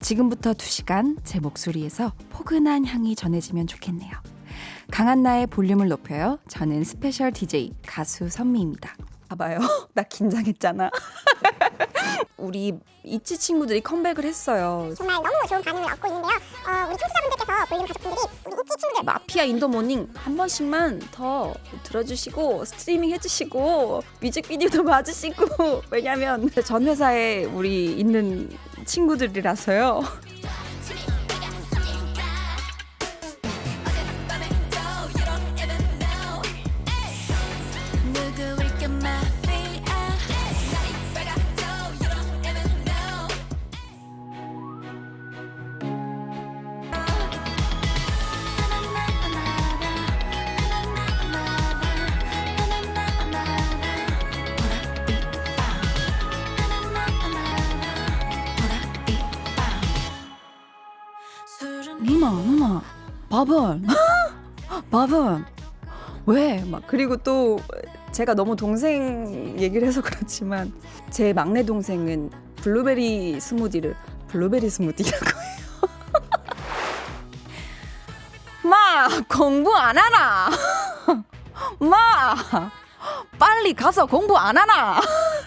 지금부터 2시간 제 목소리에서 포근한 향이 전해지면 좋겠네요. 강한 나의 볼륨을 높여요. 저는 스페셜 DJ 가수 선미입니다. 봐봐요. 나 긴장했잖아. 우리 이치 친구들이 컴백을 했어요. 정말 너무 좋은 반응을 얻고 있는데요. 어, 우리 청취자분들께서 볼륨 가족분들이 우리 이치 친구들 마피아 인더 모닝 한 번씩만 더 들어주시고 스트리밍 해주시고 뮤직비디오도 봐주시고 왜냐면 전 회사에 우리 있는 친구들이라서요. 누구일까 마 누나 누나 바본 바본 왜막 그리고 또 제가 너무 동생 얘기를 해서 그렇지만 제 막내 동생은 블루베리 스무디를 블루베리 스무디라고 해요. 마 공부 안 하나? 마 빨리 가서 공부 안 하나?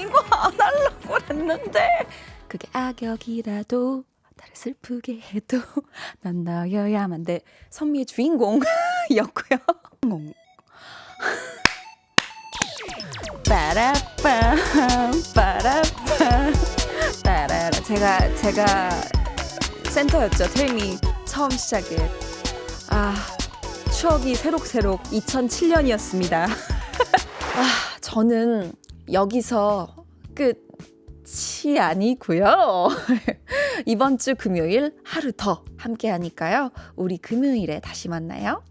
이거 안 하려고 했는데. 그게 악역이라도 나를 슬프게 해도 넌 너여야만 돼. 선미의 주인공이었고요. 빠라빰 빠라빰 따라라 제가 제가 센터였죠 텔미 처음 시작에 아 추억이 새록새록 2007년이었습니다 아 저는 여기서 끝이 아니고요. 이번 주 금요일 하루 더 함께 하니까요. 우리 금요일에 다시 만나요.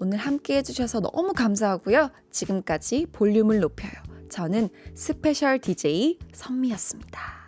오늘 함께 해주셔서 너무 감사하고요. 지금까지 볼륨을 높여요. 저는 스페셜 DJ 선미였습니다.